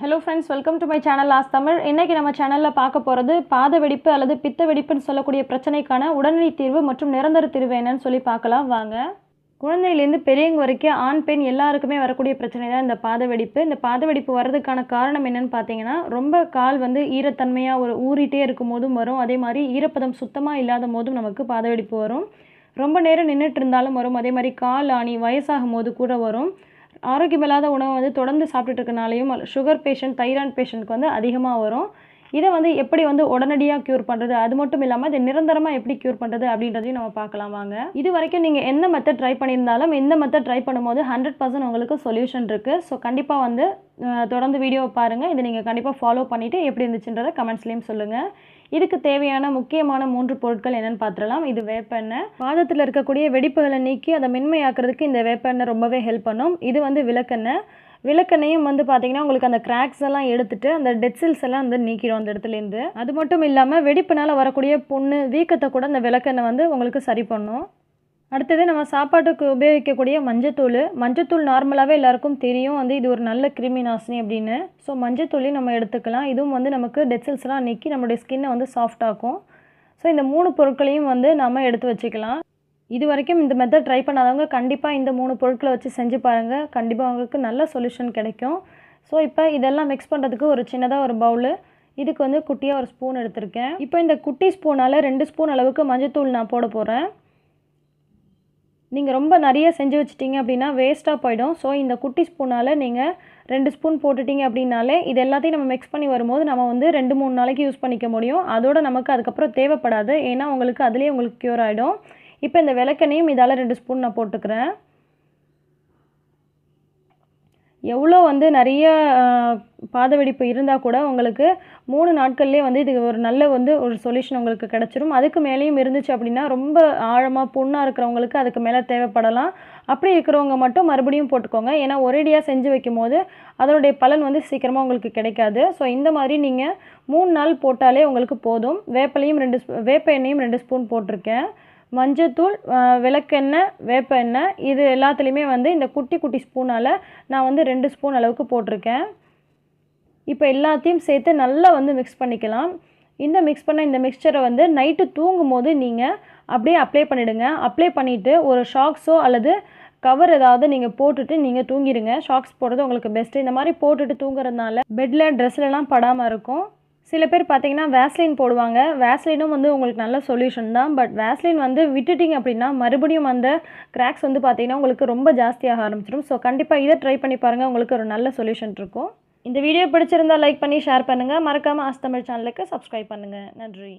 Hello friends welcome to my channel as Tamil இன்றைக்கி நம்ம சேனலில் பார்க்க போகிறது பாத வெடிப்பு அல்லது பித்த வெடிப்புன்னு சொல்லக்கூடிய பிரச்சனைக்கான உடனடி தீர்வு மற்றும் நிரந்தர தீர்வு என்னன்னு சொல்லி பார்க்கலாம் வாங்க. குழந்தையிலேருந்து பெரியவங்க வரைக்கும் ஆண் பெண் எல்லாருக்குமே வரக்கூடிய பிரச்சனை தான் இந்த பாத வெடிப்பு. இந்த பாத வெடிப்பு வர்றதுக்கான காரணம் என்னன்னு பார்த்தீங்கன்னா ரொம்ப கால் வந்து ஈரத்தன்மையாக ஒரு ஊறிட்டே இருக்கும் போதும் வரும். அதே மாதிரி ஈரப்பதம் சுத்தமாக இல்லாத போதும் நமக்கு பாத வெடிப்பு வரும். ரொம்ப நேரம் நின்றுட்டு இருந்தாலும் வரும். அதே மாதிரி கால் ஆணி வயசாகும் போது கூட வரும். ஆரோக்கியமில்லாத உணவை வந்து தொடர்ந்து சாப்பிட்டுட்டு இருக்கனாலையும் சுகர் பேஷண்ட் தைராய்டு பேஷண்ட்க்கு வந்து அதிகமாக வரும். இதை வந்து எப்படி வந்து உடனடியாக க்யூர் பண்ணுறது அது மட்டும் இல்லாமல் இதை நிரந்தரமாக எப்படி க்யூர் பண்ணுறது அப்படின்றதையும் நம்ம பார்க்கலாம் வாங்க. இது வரைக்கும் நீங்கள் எந்த மெத்தட் ட்ரை பண்ணியிருந்தாலும் இந்த மெத்தட் ட்ரை பண்ணும்போது ஹண்ட்ரட் பர்சன்ட் உங்களுக்கு சொல்யூஷன் இருக்குது ஸோ கண்டிப்பாக வந்து தொடர்ந்து வீடியோவை பாருங்கள் இதை நீங்கள் கண்டிப்பாக ஃபாலோ பண்ணிவிட்டு எப்படி இருந்துச்சுன்றதை கமெண்ட்ஸ்லேயும் சொல்லுங்கள் இதுக்கு தேவையான முக்கியமான மூன்று பொருட்கள் என்னென்னு பார்த்துடலாம். இது வேப்பெண்ணெய். பாதத்தில் இருக்கக்கூடிய வெடிப்புகளை நீக்கி அதை மென்மையாக்குறதுக்கு இந்த வேப்பெண்ணெய் ரொம்பவே ஹெல்ப் பண்ணும். இது வந்து விளக்கெண்ணெய். விளக்கெண்ணையும் வந்து பார்த்தீங்கன்னா உங்களுக்கு அந்த கிராக்ஸ் எல்லாம் எடுத்துட்டு அந்த டெட் செல்ஸ் எல்லாம் வந்து நீக்கிடும் அந்த இடத்துலேருந்து அது மட்டும் இல்லாமல் வெடிப்புனால் வரக்கூடிய புண்ணு வீக்கத்தை கூட அந்த விளக்கெண்ணெய் வந்து உங்களுக்கு சரி பண்ணும். அடுத்தது நம்ம சாப்பாட்டுக்கு உபயோகிக்கக்கூடிய மஞ்சத்தூள். மஞ்சத்தூள் நார்மலாகவே எல்லாருக்கும் தெரியும். வந்து இது ஒரு நல்ல கிருமி நாசினி அப்படின்னு. ஸோ மஞ்சத்தூளையும் நம்ம எடுத்துக்கலாம். இதுவும் வந்து நமக்கு டெட்செல்ஸ்லாம் நீக்கி நம்மளுடைய ஸ்கின்னை வந்து சாஃப்டாக்கும் ஸோ இந்த மூணு பொருட்களையும் வந்து நம்ம எடுத்து வச்சுக்கலாம். இது வரைக்கும் இந்த மெத்தட் ட்ரை பண்ணாதவங்க கண்டிப்பாக இந்த மூணு பொருட்களை வச்சு செஞ்சு பாருங்கள் கண்டிப்பாக உங்களுக்கு நல்ல சொல்யூஷன் கிடைக்கும். ஸோ இப்போ இதெல்லாம் மிக்ஸ் பண்ணுறதுக்கு ஒரு சின்னதாக ஒரு பவுலு இதுக்கு வந்து குட்டியாக ஒரு ஸ்பூன் எடுத்திருக்கேன். இப்போ இந்த குட்டி ஸ்பூனால் ரெண்டு ஸ்பூன் அளவுக்கு மஞ்சத்தூள் நான் போட போகிறேன் நீங்கள் ரொம்ப நிறைய செஞ்சு வச்சிட்டிங்க அப்படின்னா வேஸ்ட்டாக போயிடும். ஸோ இந்த குட்டி ஸ்பூனால் நீங்கள் ரெண்டு ஸ்பூன் போட்டுட்டிங்க அப்படின்னாலே இது எல்லாத்தையும் நம்ம மிக்ஸ் பண்ணி வரும்போது நம்ம வந்து ரெண்டு மூணு நாளைக்கு யூஸ் பண்ணிக்க முடியும். அதோட நமக்கு அதுக்கப்புறம் தேவைப்படாது. ஏன்னா உங்களுக்கு அதுலேயே உங்களுக்கு க்யூர் ஆகிடும் இப்போ இந்த விளக்கெண்ணையும் இதால் ரெண்டு ஸ்பூன் நான் போட்டுக்கிறேன். எவ்வளோ வந்து நிறைய பாதவெடிப்பு இருந்தால் கூட உங்களுக்கு மூணு நாட்கள்லேயே வந்து இது ஒரு நல்ல வந்து ஒரு சொல்யூஷன் உங்களுக்கு கிடச்சிரும். அதுக்கு மேலேயும் இருந்துச்சு அப்படின்னா ரொம்ப ஆழமாக புண்ணாக இருக்கிறவங்களுக்கு அதுக்கு மேலே தேவைப்படலாம். அப்படி இருக்கிறவங்க மட்டும் மறுபடியும் போட்டுக்கோங்க. ஏன்னா ஒரேடியாக செஞ்சு வைக்கும் போது அதனுடைய பலன் வந்து சீக்கிரமாக உங்களுக்கு கிடைக்காது. ஸோ இந்த மாதிரி நீங்கள் மூணு நாள் போட்டாலே உங்களுக்கு போதும். வேப்பலையும் ரெண்டு ஸ்பூ- வேப்ப எண்ணெயும் ரெண்டு ஸ்பூன் போட்டிருக்கேன். மஞ்சத்தூள் விளக்கெண்ணெய் வேப்ப எண்ணெய் இது எல்லாத்துலேயுமே வந்து இந்த குட்டி குட்டி ஸ்பூனால் நான் வந்து ரெண்டு ஸ்பூன் அளவுக்கு போட்டிருக்கேன். இப்போ எல்லாத்தையும் சேர்த்து நல்லா வந்து மிக்ஸ் பண்ணிக்கலாம். இந்த மிக்ஸ் பண்ண இந்த மிக்சரை வந்து நைட்டு தூங்கும் போது நீங்கள் அப்படியே அப்ளை பண்ணிவிடுங்க அப்ளை பண்ணிவிட்டு ஒரு ஷாக்ஸோ அல்லது கவர் ஏதாவது நீங்கள் போட்டுட்டு நீங்கள் தூங்கிடுங்க ஷாக்ஸ் போடுறது உங்களுக்கு பெஸ்ட்டு இந்த மாதிரி போட்டுட்டு தூங்குறதுனால பெட்டில் ட்ரெஸ்லலாம் படாமல் இருக்கும். சில பேர் பார்த்தீங்கன்னா வேஸ்லின் போடுவாங்க. வேஸ்லினும் வந்து உங்களுக்கு நல்ல சொல்யூஷன் தான். பட் வேஸ்லின் வந்து விட்டுட்டிங்க அப்படின்னா மறுபடியும் அந்த கிராக்ஸ் வந்து பார்த்தீங்கன்னா உங்களுக்கு ரொம்ப ஜாஸ்தியாக ஆரம்பிச்சிடும். ஸோ கண்டிப்பாக இதை ட்ரை பண்ணி பாருங்கள் உங்களுக்கு ஒரு நல்ல சொல்யூஷன் இருக்கும். இந்த வீடியோ பிடிச்சிருந்தா லைக் பண்ணி ஷேர் பண்ணுங்கள் மறக்காமல் ஆஸ்தமிழ் சேனலுக்கு சப்ஸ்கிரைப் பண்ணுங்கள் நன்றி.